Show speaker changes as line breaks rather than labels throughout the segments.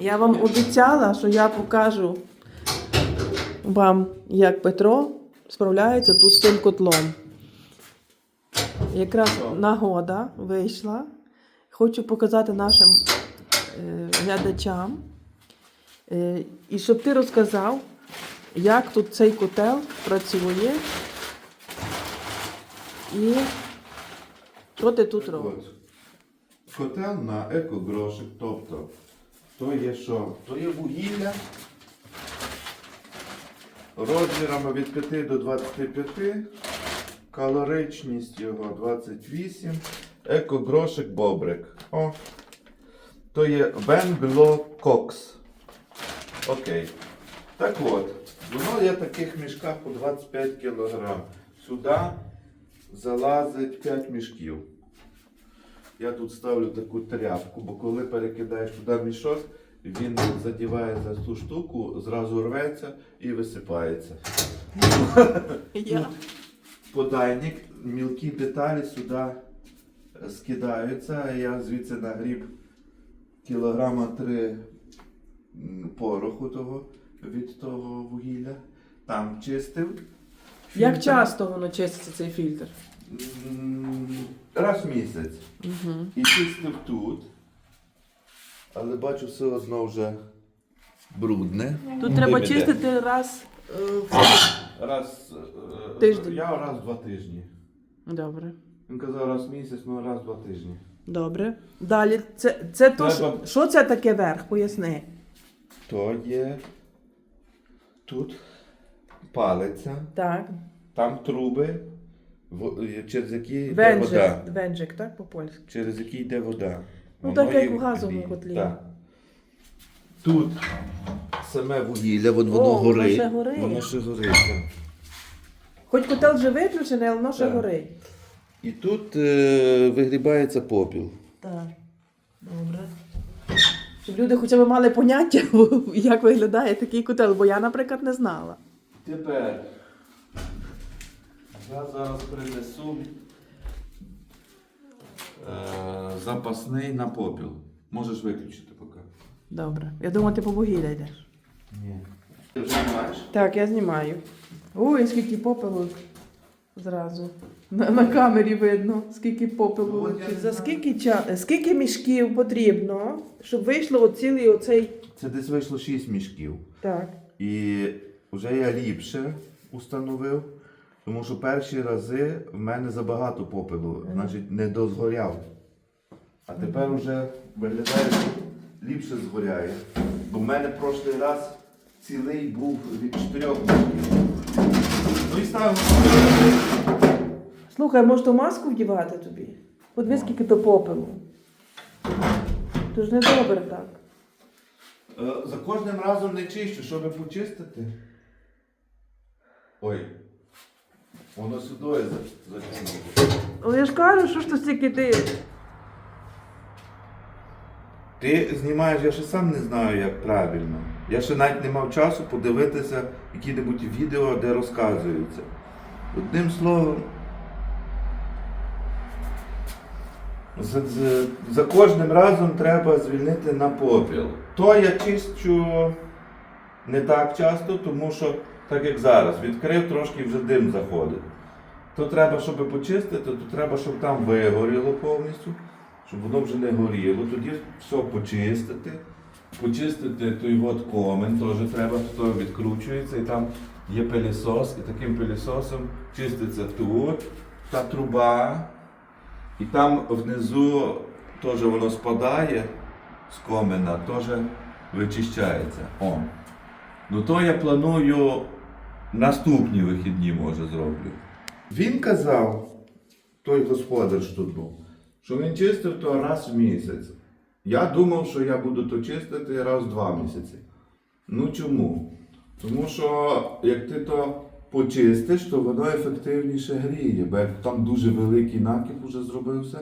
Я вам обіцяла, що я покажу вам, як Петро справляється тут з тим котлом. Якраз нагода вийшла. Хочу показати нашим е, глядачам. Е, і щоб ти розказав, як тут цей котел працює. І що ти тут робиш?
Котел на екогрошик, тобто то є що? То є вугілля розмірами від 5 до 25, калоричність його 28, екогрошик бобрик. О. То є Венбло Кокс. Окей. Так от, воно є в таких мішках по 25 кг. Сюди залазить 5 мішків. Я тут ставлю таку тряпку, бо коли перекидаєш туди мішок, він задіває за цю штуку, зразу рветься і висипається.
Я.
Подайник, мілкі деталі сюди скидаються. Я звідси нагріб кілограма три пороху того від того вугілля. Там чистив.
Як часто воно чиститься цей фільтр?
Раз в місяць.
Угу.
І чистив тут. Але бачу, все одно вже брудне.
Тут треба
Виміде.
чистити раз. е, в-
Раз. е,
Тиждень.
Я раз в два тижні.
Добре.
Він казав раз в місяць, ну раз в два тижні.
Добре. Далі. Це, це то, що,
Треба-
що це таке верх? Поясни.
То є тут палиця,
Так.
там труби, через які йде вода.
Венджик, венджик, так, по-польськи.
Через які йде вода.
Ну,
Воно
так, як у газовому котлі.
Так. Тут саме вугілля, от воно
О, воно
горить.
ще горить.
Воно ще горить. так.
Хоч котел вже виключений, але воно ще
Так.
горить.
І тут е, вигрібається попіл.
Так. Добре. Щоб люди хоча б мали поняття, як виглядає такий котел, бо я, наприклад, не знала.
Тепер я зараз принесу е, запасний на попіл. Можеш виключити поки.
Добре. Я думаю, ти по вугілля йдеш.
Ні. Ти вже маєш?
Так, я знімаю. Ой, скільки попелу зразу. На, на камері видно, скільки попелу.
Ну, от я не
За
знаю.
скільки, ча... скільки мішків потрібно, щоб вийшло оцілий оцей.
Це десь вийшло 6 мішків.
Так.
І вже я ліпше установив, тому що перші рази в мене забагато попелу, значить не дозгоряв. А тепер вже виглядає, що ліпше згоряє. Бо в мене прошлий раз цілий був від 4 мішків. Ну і ставимо.
Слухай, може то маску вдівати тобі? Подивись, скільки то попелу. То ж не добре так.
Е, За кожним разом не чищу, щоб почистити. Ой. Воно сюди за-
Але я ж кажу, що ж то стільки ти.
Ти знімаєш, я ще сам не знаю, як правильно. Я ще навіть не мав часу подивитися які-небудь відео, де розказується. Одним словом, за, за, за кожним разом треба звільнити на попіл. То я чищу не так часто, тому що, так як зараз, відкрив трошки вже дим заходить. То треба, щоб почистити, то треба, щоб там вигоріло повністю, щоб воно вже не горіло. Тоді все почистити. Почистити той от комен, теж треба, то відкручується, і там є пилісос, і таким пилісосом чиститься тут, та труба, і там внизу теж воно спадає з комена, теж вичищається. О. Ну то я планую наступні вихідні, може, зроблю. Він казав, той господар, що тут був, що він чистив то раз в місяць. Я думав, що я буду то чистити раз в два місяці. Ну чому? Тому що як ти то почистиш, то воно ефективніше гріє, бо як там дуже великий накіп уже зробився,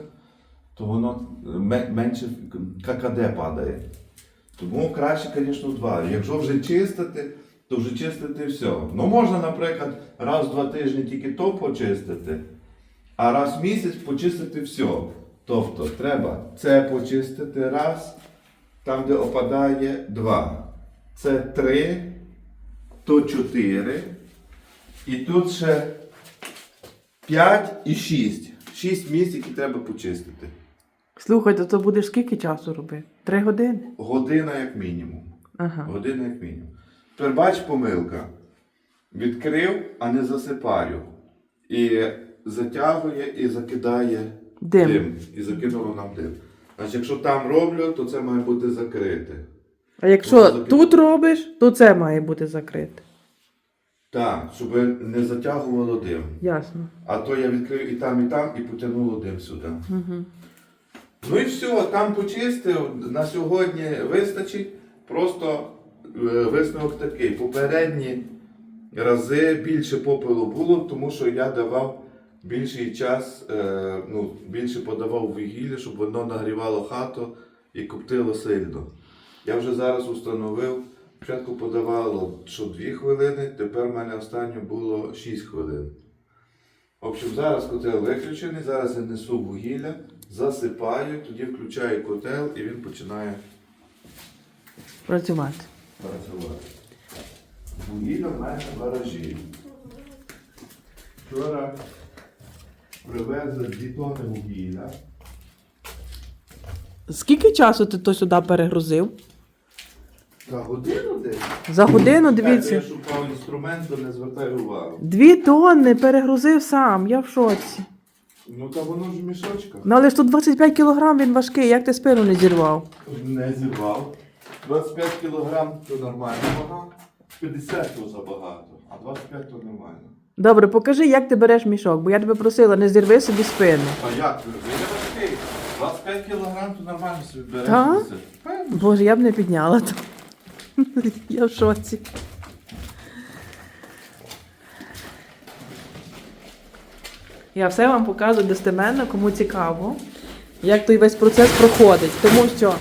то воно менше ККД падає. Тому краще, звісно, два. Якщо вже чистити, то вже чистити все. Ну можна, наприклад, раз в два тижні тільки то почистити, а раз в місяць почистити все. Тобто треба це почистити раз, там, де опадає 2. Це 3, тут 4. І тут ще 5 і 6. 6 місць, які треба почистити.
Слухайте, то будеш скільки часу робити? Три години?
Година як мінімум.
Ага.
Година як мінімум. Тепер бач помилка. Відкрив, а не засипаю. І затягує і закидає
Дим.
І закинуло нам дим. Значить, якщо там роблю, то це має бути закрите.
А якщо тут робиш, то це має бути закрите.
Так, щоб не затягувало дим.
Ясно.
А то я відкрив і там, і там, і потягнуло дим сюди.
Угу.
Ну і все, там почистив. На сьогодні вистачить. Просто висновок такий. Попередні рази більше попелу було, тому що я давав більший час, е, ну, більше подавав вугілля, щоб воно нагрівало хату і коптило сильно. Я вже зараз установив. Спочатку подавало що 2 хвилини, тепер в мене останнє було 6 хвилин. В общем, зараз котел виключений, зараз я несу вугілля, засипаю, тоді включаю котел і він починає
Працювати.
Працювати. Вугілля в мене в гаражі. Вчора привезли 2 тони вугілля.
Скільки часу ти то сюди перегрузив?
За годину десь.
За годину,
Я
дивіться.
шукав інструмент, то не звертаю увагу.
Дві тонни перегрузив сам, я в шоці.
Ну та воно ж в мішочках.
Ну але ж тут 25 кілограм він важкий, як ти спину не зірвав?
Не зірвав. 25 кг то нормально вага, 50 то забагато, а 25 то нормально.
Добре, покажи, як ти береш мішок, бо я тебе просила, не зірви собі спину.
А як ви? Ви важкий. 25 кг то нормально собі береш.
Та?
Певно.
Боже, я б не підняла то. Я в шоці. Я все вам показую достеменно, кому цікаво, як той весь процес проходить. Тому що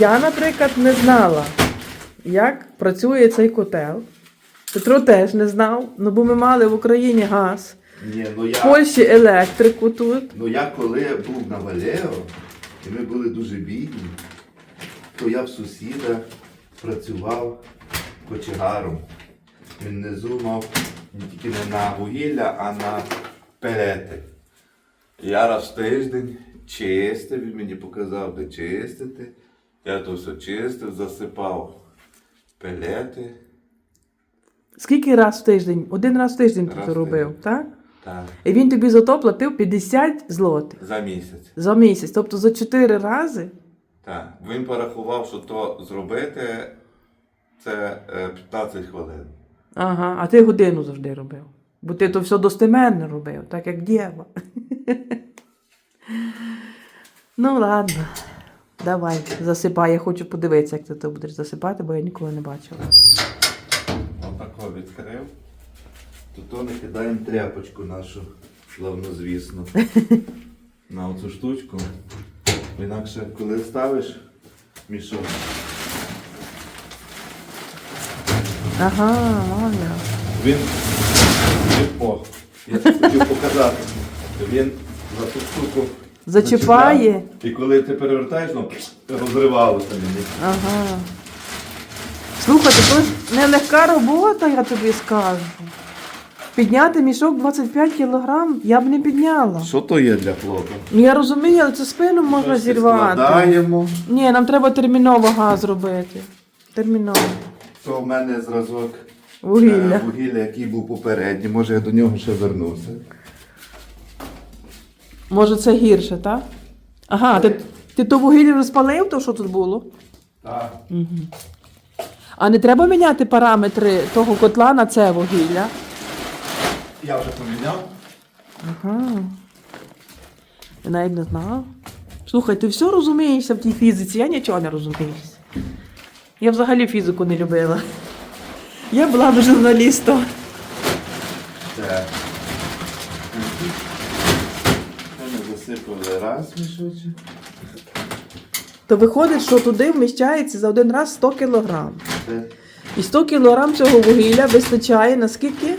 я, наприклад, не знала, як працює цей котел. Петро теж не знав, ну бо ми мали в Україні газ,
Ні, ну
в
я,
Польщі електрику тут.
ну я коли був на Валео, і ми були дуже бідні, то я в сусіда працював кочегаром. Він внизу мав не тільки не на вугілля, а на пелети. Я раз в тиждень чистив, він мені показав, де чистити. Я то все чистив, засипав пелети.
Скільки раз в тиждень? Один раз в тиждень ти це робив, так?
Так,
І він тобі за то платив 50 злотих
за місяць.
за місяць. Тобто за 4 рази.
Так. Він порахував, що то зробити це е, 15 хвилин.
Ага, а ти годину завжди робив. Бо ти то все достеменно робив, так як дєва. ну ладно. Давай, засипай. Я хочу подивитися, як ти то будеш засипати, бо я ніколи не бачила.
Отако відкрив. То то не кидаємо тряпочку нашу славнозвісну на оцю штучку. Інакше, коли ставиш мішок,
Ага, ладно.
він, він о, я хотів показати. Він за ту штуку
Зачіпає.
І коли ти перевертаєш, ну, розривалося мені.
Ага. Слухай, це нелегка робота, я тобі скажу. Підняти мішок 25 кілограм я б не підняла.
Що то є для хлопа?
Ну я розумію, але це спину можна
Щось
зірвати.
Складаємо.
Ні, нам треба терміново газ робити. Терміново.
То в мене зразок
Вугілля.
е, вугілля, який був попередній. Може я до нього ще вернуся.
Може це гірше, так? Ага, ти, ти то вугілля розпалив, то що тут було?
Так.
Угу. А не треба міняти параметри того котла на це вугілля?
Я вже поміняв.
Ага. Я навіть не знала. Слухай, ти все розумієшся в тій фізиці, я нічого не розуміюся. Я взагалі фізику не любила. Я була б журналістом.
Це. Ми засипали раз мішочок.
То виходить, що туди вміщається за один раз 100 кілограм.
Це
І 100 кілограм цього вугілля вистачає на скільки?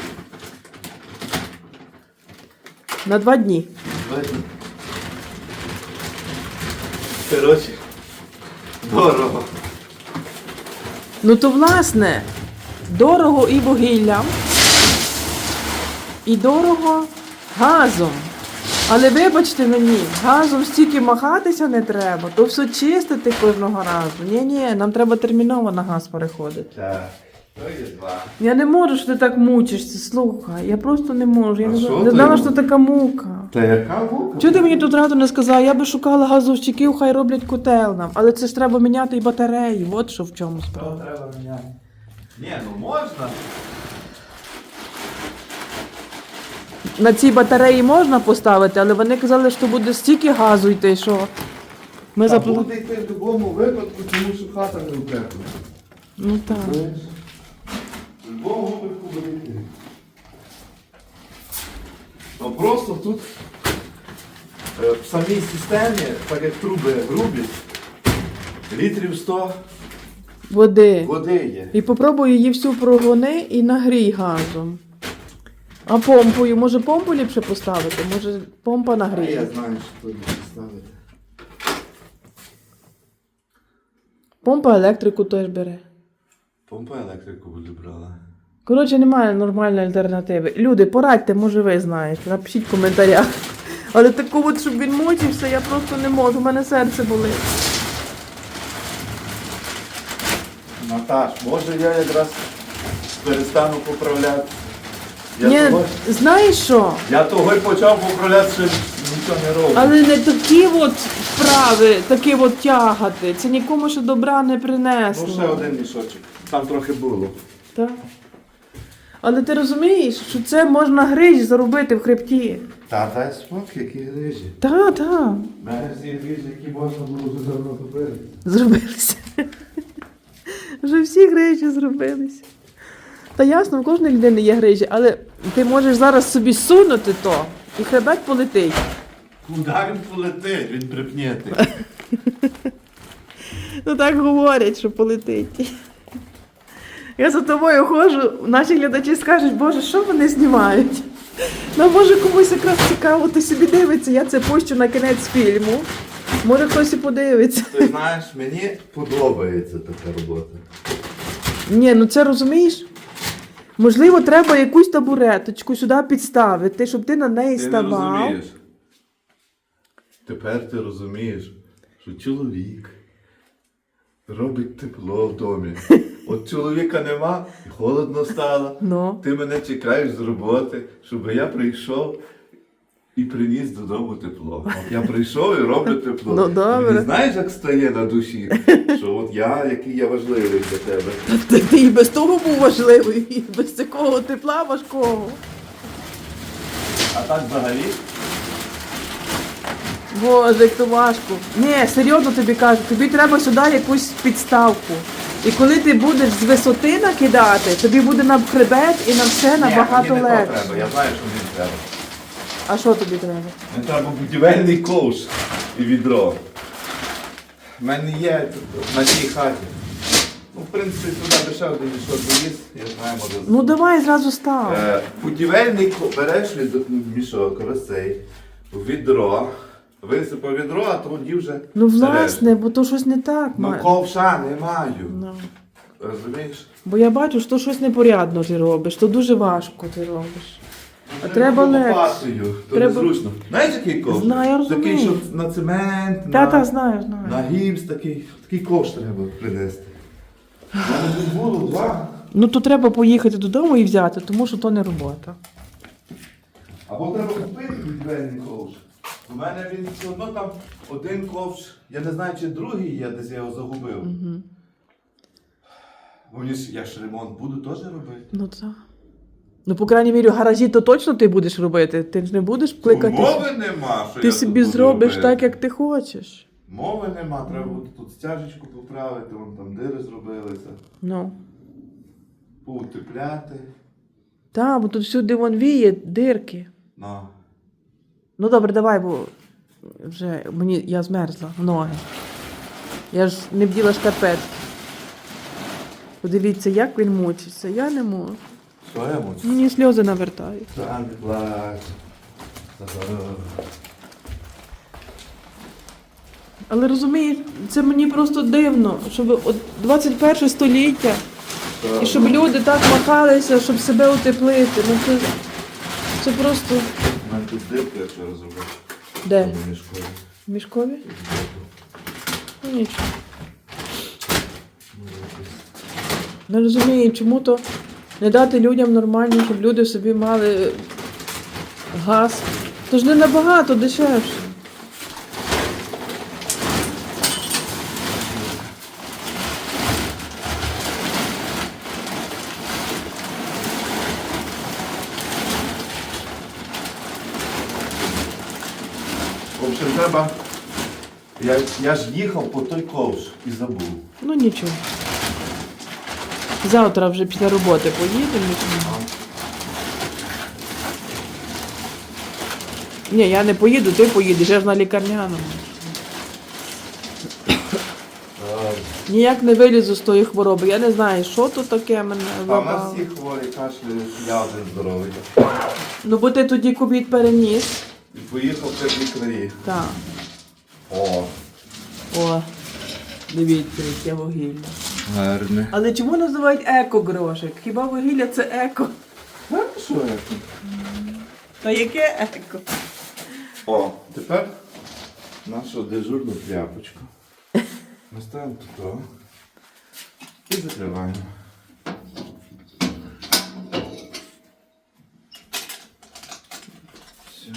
На два дні.
видно. Коротше, Дорого.
Ну то власне, дорого і вугіллям, і дорого газом. Але вибачте мені, газом стільки махатися не треба, то все чистити кожного разу. Ні, ні, нам треба терміново на газ переходити.
Так, то є два.
Я не можу, що ти так мучишся. Слухай, я просто не можу. Я
А
не,
що ти
не знала, що така мука.
Та яка мука?
Чого ти мені тут раду не сказав? Я би шукала газовщиків, хай роблять котел нам. Але це ж треба міняти і батареї. От що в чому справа.
треба міняти? Ні, ну можна.
На цій батареї можна поставити, але вони казали, що буде стільки газу йти, що ми
Та
запла...
буде йти в будь-якому випадку, тому що хата не укрепна.
Ну так.
Знаєш? В будь-якому випадку буде йти. Ну просто тут е, в самій системі, так як труби грубі, літрів 100
Води.
води є.
І попробуй її всю прогони і нагрій газом. А помпою, може помпу ліпше поставити? Може помпа
А я
нагріє?
знаю, що тут ставити.
Помпа електрику теж бере.
Помпа електрику буде брала.
Коротше, немає нормальної альтернативи. Люди, порадьте, може ви знаєте, напишіть в коментарях. Але таку от, щоб він мучився, я просто не можу, у мене серце болить.
Наташ, може я якраз перестану поправляти. Я,
Ні,
того,
знаєш що?
я того й почав поправляти, що нічого не роблю.
Але не такі от вправи, такі от тягати. Це нікому ще добра не принесло.
Ну ще один мішочок. Там трохи було.
Так. Але ти розумієш, що це можна гриж заробити в хребті.
Та дай спокій, які грижі.
Та, та.
Мене всі грижі, які можна було вже давно попередити.
Зробилися. Вже всі грижі зробилися. Та ясно, в кожної людини є грижі, але ти можеш зараз собі сунути то, і хребет полетить.
Куди він полетить? Він припнєтий.
Ну так говорять, що полетить. Я за тобою ходжу, наші глядачі скажуть, Боже, що вони знімають? Ну, може комусь якраз цікаво, ти собі дивиться, я це пущу на кінець фільму. Може хтось і подивиться.
Ти знаєш, мені подобається така робота.
Ні, ну це розумієш? Можливо, треба якусь табуреточку сюди підставити, щоб ти на неї
Ти не
ставав.
розумієш. Тепер ти розумієш, що чоловік робить тепло в домі. От чоловіка нема, і холодно стало.
Ну.
Ти мене чекаєш з роботи, щоб я прийшов і приніс додому тепло. От я прийшов і роблю тепло.
Ну, добре.
Мені знаєш, як стає на душі, що от я, який я важливий для тебе.
Ти, ти і без того був важливий, і без такого тепла важкого.
А так взагалі.
Боже, як то важко. Ні, серйозно тобі кажу, тобі треба сюди якусь підставку. І коли ти будеш з висоти накидати, тобі буде на хребет і на все набагато
Ні, мені не то
легше.
треба, я знаю, що мені треба.
А що тобі треба?
Мені треба будівельний ковш і відро. У мене є тут, на цій хаті. Ну, в принципі, туди один мішок доїзд, я знаю, може.
Ну давай зразу став.
Е, будівельний ко- береш ну, мішок, ось цей, в відро, висипав відро, а тоді вже.
Ну власне, бо то щось не так.
Ну,
має.
ковша не маю.
Ну.
Розумієш?
Бо я бачу, що щось непорядно ти робиш, то дуже важко ти робиш. Треба легше.
лопатою, то
Треба-
незручно. Знаєш, який ковш?
Знаю,
Такий,
розумію.
що на цемент,
Та,
на,
та, знаю, знаю.
на гіпс, такий, такий ковш треба принести. У мене тут було два.
Ну то треба поїхати додому і взяти, тому що то не робота.
Або треба купити будівельний ковш. У мене він все одно там один ковш, я не знаю, чи другий є, десь я його загубив.
Угу.
Мені ж я ж ремонт буду теж робити.
Ну так. Ну, по крайній мірі, в гаражі то точно ти будеш робити. Ти ж не будеш кликати.
Мови нема, що
Ти
я
собі
тут буду
зробиш
робити.
так, як ти хочеш.
Мови нема, треба буде тут стяжечку поправити, вон там дири зробилися,
Ну.
поутепляти.
Так, бо тут всюди вон віє, дирки.
Ну.
Ну добре, давай, бо вже мені я змерзла в ноги. Я ж не вділа шкарпетки. Подивіться, як він мучиться. Я не можу.
Я?
Мені сльози навертають. Але розумієш, це мені просто дивно, щоб от 21 століття, і щоб люди так махалися, щоб себе утеплити. Ну це, це просто.
У мене тут дирка, якщо розумієш.
Де?
мішкові.
Мішкові? Ну нічого. Не розумію, чому то не дати людям нормально, щоб люди собі мали газ. То ж не набагато дешевше.
В общем, треба. Я, я ж їхав по той ковш і забув.
Ну нічого. Завтра вже після роботи поїдемо. Ні, я не поїду, ти поїдеш, я ж на лікарняному. Ніяк не вилізу з тої хвороби. Я не знаю, що тут таке мене
А в нас
випало.
всі хворі, кашляють, я один здоровий.
Ну бо ти тоді ковід переніс.
І поїхав в краї.
Так.
О,
О, дивіться, яке вугілля.
Гарне.
Але чому називають еко-грошик? Хіба вугілля це еко?
А, що тут?
Та яке еко?
О, тепер нашу дежурну тряпочку. Ми ставимо тут і закриваємо. Все.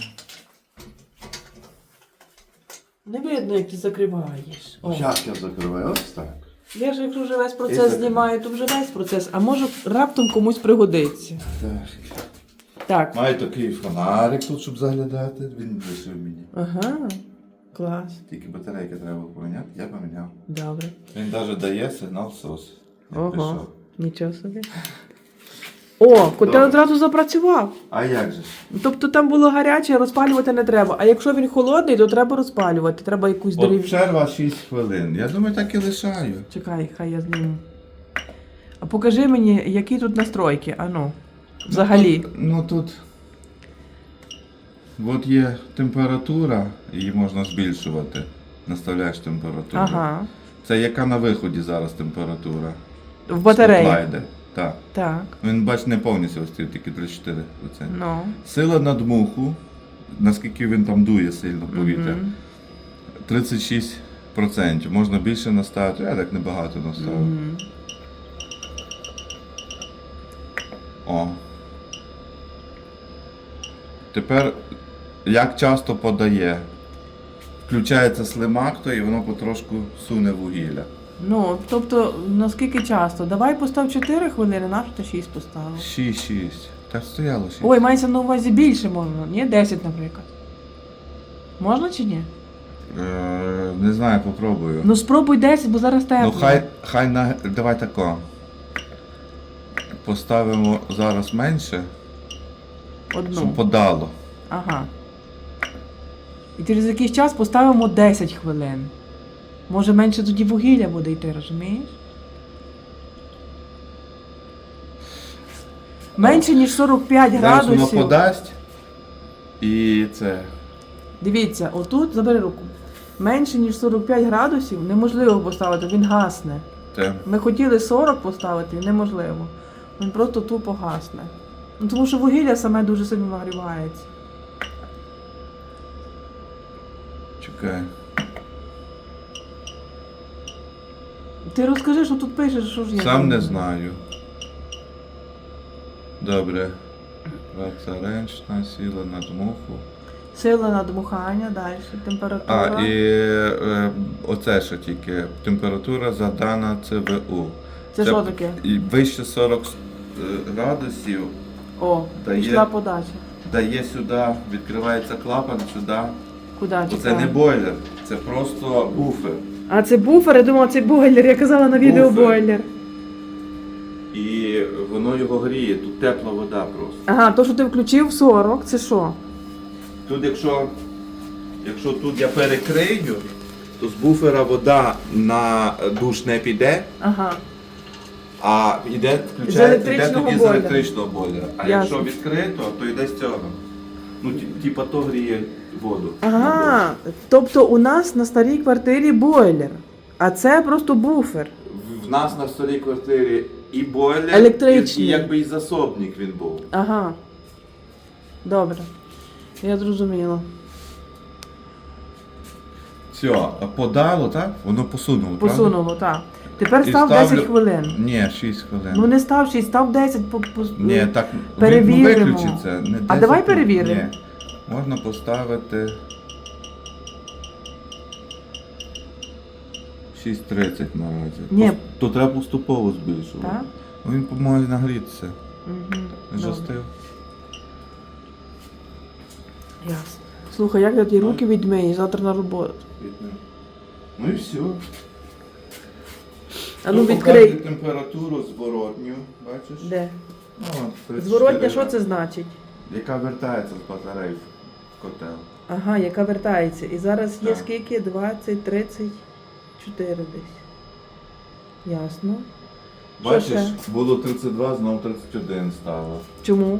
Не видно, як ти закриваєш. О.
Як я закриваю? Ось так.
Я ж якщо вже весь процес знімаю, то вже весь процес, а може раптом комусь пригодиться.
Так.
Так.
Маю такий фонарик тут, щоб заглядати. Він висив мені.
Ага. Клас.
Тільки батарейки треба було поміняти, я поміняв.
Добре.
Він навіть дає сигнал СОС. Я
Ого.
пішов.
Нічого собі. О, котел
Добре.
одразу запрацював.
А як же ж?
Тобто там було гаряче, розпалювати не треба. А якщо він холодний, то треба розпалювати. Треба якусь
От
дерев...
перерва 6 хвилин. Я думаю, так і лишаю.
Чекай, хай я зніму. А покажи мені, які тут настройки. Ану. Взагалі.
Ну тут. От є температура, її можна збільшувати. Наставляєш температуру.
Ага.
Це яка на виході зараз температура?
В батареї.
Спотлайдер. Так.
Так.
Він, бач, не повністю ось тільки 3-4%.
Ну.
Сила надмуху, наскільки він там дує сильно повітря,
Мгм.
36%. Можна більше наставити, я так небагато наставив.
Мгм.
О. Тепер як часто подає? Включається слимак, то і воно потрошку суне вугілля.
Ну, тобто, наскільки часто? Давай постав 4 хвилини, нащо ти 6 поставив?
6-6. Так стояло 6.
Ой, мається на увазі більше можна, ні? 10, наприклад. Можна чи ні?
Е, не знаю, попробую.
Ну спробуй 10, бо зараз тепло.
Ну хай, хай на. Давай тако. Поставимо зараз менше,
Одну.
щоб подало.
Ага. І через якийсь час поставимо 10 хвилин. Може менше тоді вугілля буде йти, розумієш? Менше ніж 45
Зараз воно
градусів.
подасть. І це.
Дивіться, отут забери руку. Менше ніж 45 градусів неможливо поставити, він гасне.
те.
Ми хотіли 40 поставити, неможливо. Він просто тупо гасне. Ну, тому що вугілля саме дуже сильно нагрівається.
Чекай.
Ти розкажи, що тут пишеш, що ж є.
Сам не знаю. Добре. Ренчна сіла на дмуху.
Сила надмухання, далі, температура.
А, і е, оце ще тільки. Температура задана ЦВУ.
Це що таке?
І вище 40 е, градусів
О,
Дає.
пішла подача.
дає сюди, відкривається клапан сюди.
Куди?
Це
чекай?
не бойлер, це просто буфер.
А це буфер, я думала, це бойлер. Я казала на відео
Буфер.
бойлер.
І воно його гріє, тут тепла вода просто.
Ага, то, що ти включив 40, це що?
Тут якщо, якщо тут я перекрию, то з буфера вода на душ не піде,
Ага.
а йде, включається, йде
електричного
тоді з
бойлера.
електричного бойлера. А
Ясно.
якщо відкрито, то йде з цього. Ну, ті- типа то гріє воду.
Ага, тобто у нас на старій квартирі бойлер, а це просто буфер.
В- нас на старій квартирі і бойлер,
Електричний.
і, і якби і засобник він був.
Ага. Добре. Я зрозуміла.
Все, а подало, так? Воно посунуло.
Посунуло, так. Тепер
І
став
ставлю-
10 хвилин.
Ні, 6 хвилин.
Ну не став 6, став 10. По, по...
Ні, так
Перевіримо.
ви- ну, виключиться. Не 10,
А давай
ні.
перевіримо.
Можна поставити 6.30 наразі.
Ні.
То треба поступово збільшувати.
Так?
Ну, Він поможе нагрітися.
Угу.
Остив.
Ясно. Слухай, як я ті руки відмиєш завтра на роботу?
Ну і все.
А ну відкрий.
температуру зворотню, бачиш?
Де?
Ну, от, 34
Зворотня, що це значить?
Яка вертається з батарей в котел.
Ага, яка вертається. І зараз є
Так.
скільки? 20, 34 десь. Ясно.
Бачиш,
ще?
було 32, знову 31 стало.
Чому?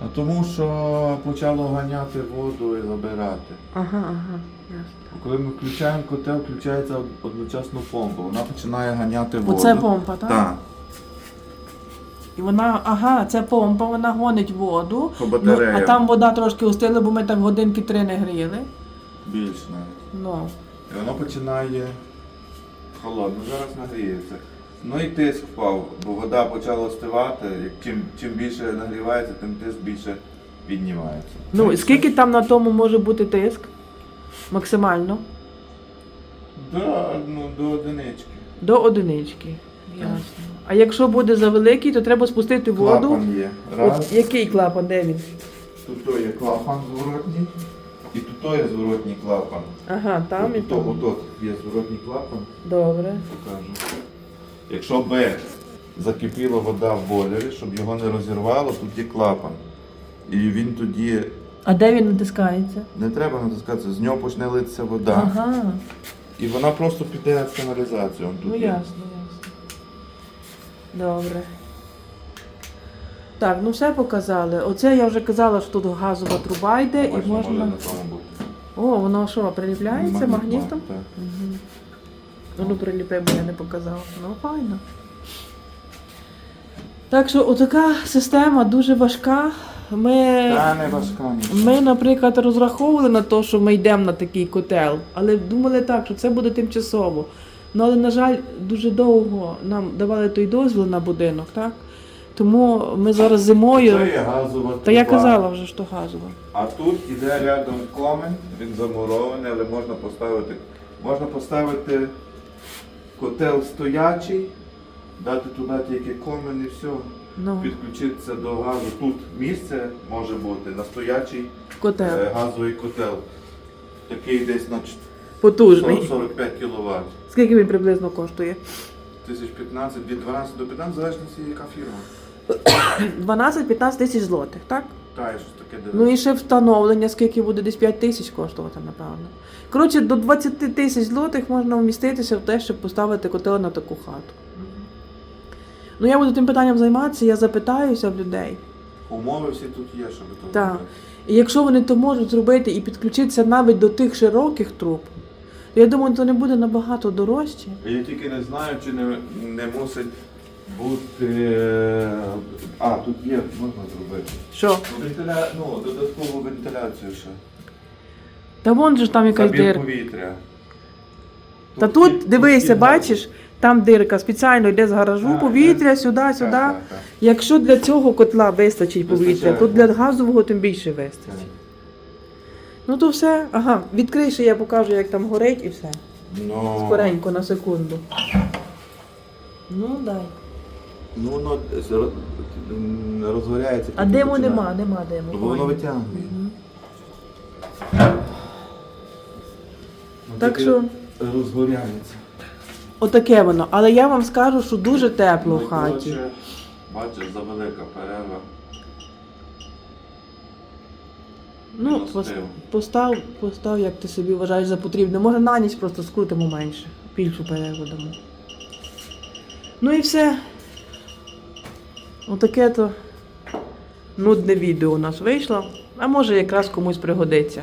А тому що почало ганяти воду і забирати.
Ага, ага, ясно.
Коли ми включаємо котел, включається од- одночасно помпа. Вона починає ганяти воду.
Оце помпа, так?
Так.
І вона, ага, це помпа, вона гонить воду.
По
Ну,
батареям.
а там вода трошки остила, бо ми так годинки три не гріли.
Більш навіть.
Ну.
І воно починає холодно, зараз нагріється. Ну і тиск впав, бо вода почала остивати. Як чим, чим більше нагрівається, тим тиск більше піднімається.
Ну, і скільки там на тому може бути тиск? Максимально?
Да, ну, до одинички.
До одинички. Ясно. А якщо буде завеликий, то треба спустити воду.
Клапан є. Раз.
От який клапан, де він?
Тут то є клапан зворотній. І тут то є зворотній клапан.
Ага, там і
Тут, то,
там.
отут є зворотній клапан,
Добре.
покажу. Якщо би закипіла вода в бойлері, щоб його не розірвало, тут є клапан. І він тоді
А де він натискається?
не треба натискатися, з нього почне литися вода.
Ага.
І вона просто піде в каналізацію. Он тут
Ну
є.
ясно. Добре. Так, ну все показали. Оце я вже казала, що тут газова труба йде і можна.
на тому бути.
О, воно що, приліпляється магнітом?
Так.
Угу. Ну, бо я не показала. Ну, файно. Так що отака система дуже важка. Ми,
Та не важка
ми, наприклад, розраховували на те, що ми йдемо на такий котел, але думали так, що це буде тимчасово. Ну, але, на жаль, дуже довго нам давали той дозвіл на будинок, так? Тому ми зараз зимою.
Це є газова
Та я
труба.
казала вже, що газова.
А тут іде рядом комен, він замурований, але можна поставити. Можна поставити котел стоячий, дати туди тільки комен і все.
Ну,
Підключитися до газу. Тут місце може бути на стоячий
котел.
е, газовий котел. Такий десь на
Потужний.
40-45 кВт.
Скільки він приблизно коштує?
1015 від 12 до 15, в залежності яка фірма.
12-15 тисяч злотих, так?
Та, я щось таке
Ну і ще встановлення, скільки буде десь 5 тисяч коштувати, напевно. Коротше, до 20 тисяч злотих можна вміститися в те, щоб поставити котел на таку хату. Ну я буду тим питанням займатися, я запитаюся в людей.
Умови всі тут є, щоб то
Так. І якщо вони то можуть зробити і підключитися навіть до тих широких труб, я думаю, то не буде набагато дорожче.
Я тільки не знаю, чи не, не мусить бути. е, А, тут є, можна зробити.
Що?
Вентиля... ну додаткову вентиляцію ще.
Та вон же ж там якась
Забір
дирка.
повітря.
Та тут, дивися,
є
бачиш, там дирка спеціально йде з гаражу, повітря, сюди,
Так,
сюди.
так, так.
Якщо для цього котла вистачить повітря,
Вистачає.
то для газового тим більше вистачить. Ну то все. Ага, відкрий ще я покажу, як там горить і все.
Ну,
Скоренько на секунду. Ну дай.
ну воно з- роз- м, розгоряється.
А
потім
диму
починає.
нема, нема диму.
Ну, воно
Ой.
витягує. Ну,
Так
тільки
що
Розгоряється.
отаке воно. Але я вам скажу, що дуже тепло в
Ну,
хаті.
Бачиш, завелика перерва.
Ну, пос- постав, постав, як ти собі вважаєш за потрібне. Може на ніч просто скрутимо менше, більшу перерву дамо. Ну і все. Отаке то нудне відео у нас вийшло. А може якраз комусь пригодиться.